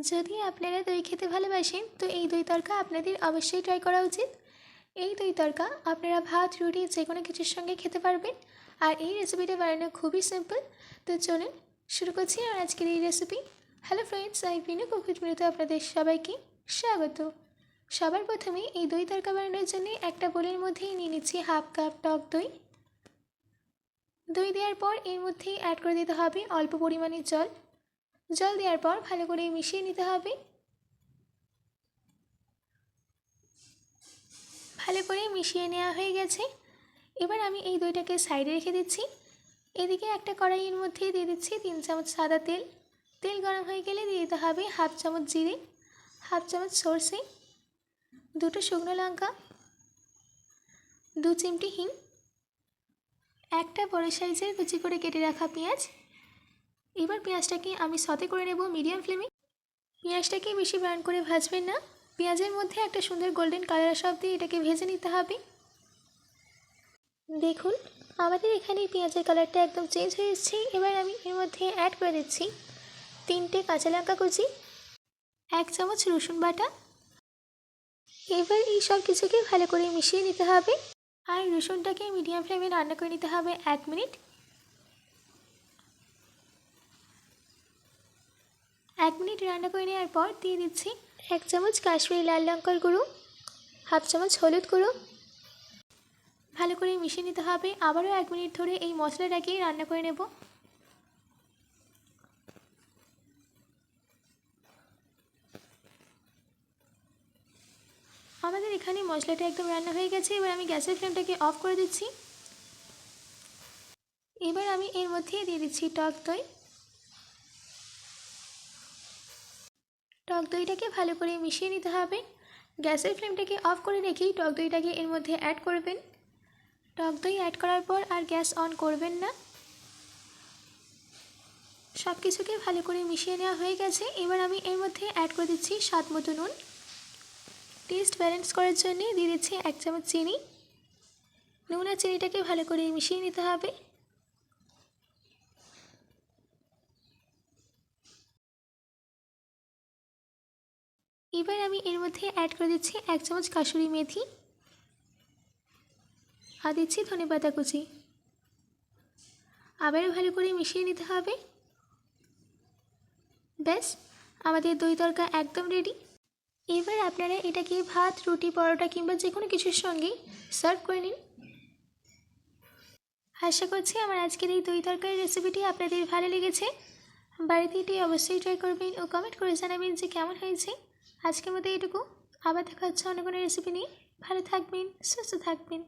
যদি আপনারা দই খেতে ভালোবাসেন, তো এই দই তরকা আপনাদের অবশ্যই ট্রাই করা উচিত। এই দই তরকা আপনারা ভাত, রুটি যে কোনো কিছুর সঙ্গে খেতে পারবেন। আর এই রেসিপিটা বানানো খুবই সিম্পল তো চলুন শুরু করছি আর আজকের এই recipe hello friends I Binu কুকুর মিলিত আপনাদের সবাইকে স্বাগত। সবার প্রথমে এই দই তরকা বানানোর জন্য একটা বোলের মধ্যেই নিয়ে নিচ্ছি হাফ কাপ টক দই। দই দেওয়ার পর এর মধ্যেই অ্যাড করে দিতে হবে অল্প পরিমাণে জল। জল দেওয়ার পর ভালো করে মিশিয়ে নিতে হবে। ভালো করে মিশিয়ে নেওয়া হয়ে গেছে। এবার আমি এই দইটাকে সাইডে রেখে দিচ্ছি। এদিকে একটা কড়াইয়ের মধ্যে দিয়ে দিচ্ছি তিন চামচ সাদা তেল। তেল গরম হয়ে গেলে দিয়ে দিতে হবে হাফ চামচ জিরে, হাফ চামচ সর্ষে, দুটো শুকনো লঙ্কা, দু চিমটি হিং, একটা বড় সাইজের কুচি করে কেটে রাখা পেঁয়াজ এবার পেঁয়াজটাকে আমি সতে করে নেব মিডিয়াম ফ্লেমে পেঁয়াজটাকে বেশি ব্রাউন করে ভাজবেন না। পেঁয়াজের মধ্যে একটা সুন্দর গোল্ডেন কালার সব দিয়ে এটাকে ভেজে নিতে হবে। দেখুন, আমাদের এখানে পেঁয়াজের কালারটা একদম চেঞ্জ হয়ে এসেছে। এবার আমি এর মধ্যে অ্যাড করে দিচ্ছি তিনটে কাঁচা লঙ্কা কুচি, এক চামচ রসুন বাটা। এবার এই সব কিছুকে ভালো করে মিশিয়ে নিতে হবে। আর রসুনটাকে মিডিয়াম ফ্লেমে রান্না করে নিতে হবে এক মিনিট এক মিনিট রান্না করে নেওয়ার পর দিয়ে দিচ্ছি এক চামচ কাশ্মীরি লাল লঙ্কার গুঁড়ো, হাফ চামচ হলুদ গুঁড়ো। ভালো করে মিশিয়ে নিতে হবে। আবারও এক মিনিট ধরে এই মশলাটাকে রান্না করে নেব। আমাদের এখানে মশলাটা একদম রান্না হয়ে গেছে। এবার আমি গ্যাসের ফ্লেমটাকে অফ করে দিচ্ছি। এবার আমি এর মধ্যে দিয়ে দিচ্ছি টক দই। টক দইটাকে ভালো করে মিশিয়ে নিতে হবে। গ্যাসের ফ্লেমটাকে অফ করে রেখেই টক দইটাকে এর মধ্যে অ্যাড করবেন। টক দই অ্যাড করার পর আর গ্যাস অন করবেন না। সব কিছুকে ভালো করে মিশিয়ে নেওয়া হয়ে গেছে। এবার আমি এর মধ্যে অ্যাড করে দিচ্ছি স্বাদ মতো নুন। টেস্ট ব্যালেন্স করার জন্য দিয়ে দিচ্ছি এক চামচ চিনি। নুন আর চিনিটাকে ভালো করে মিশিয়ে নিতে হবে। এবার আমি এর মধ্যে অ্যাড করে দিচ্ছি এক চামচ কাসুরি মেথি, আর দিচ্ছি ধনে পাতা কুচি। আবারও ভালো করে মিশিয়ে নিতে হবে। ব্যাস, আমাদের দই তরকা একদম রেডি এবার আপনারা এটাকে ভাত, রুটি, পরোটা কিংবা যে কোনো কিছুর সঙ্গে সার্ভ করে নিন। আশা করছি আমার আজকের এই দই তরকারি রেসিপিটি আপনাদের ভালো লেগেছে। বাড়িতে এটি অবশ্যই ট্রাই করবেন ও কমেন্ট করে জানাবেন যে কেমন হয়েছে। আজকের মতো এইটুকু। আবার দেখা হচ্ছে অন্য কোনো রেসিপি নিয়ে। ভালো থাকবেন সুস্থ থাকবেন।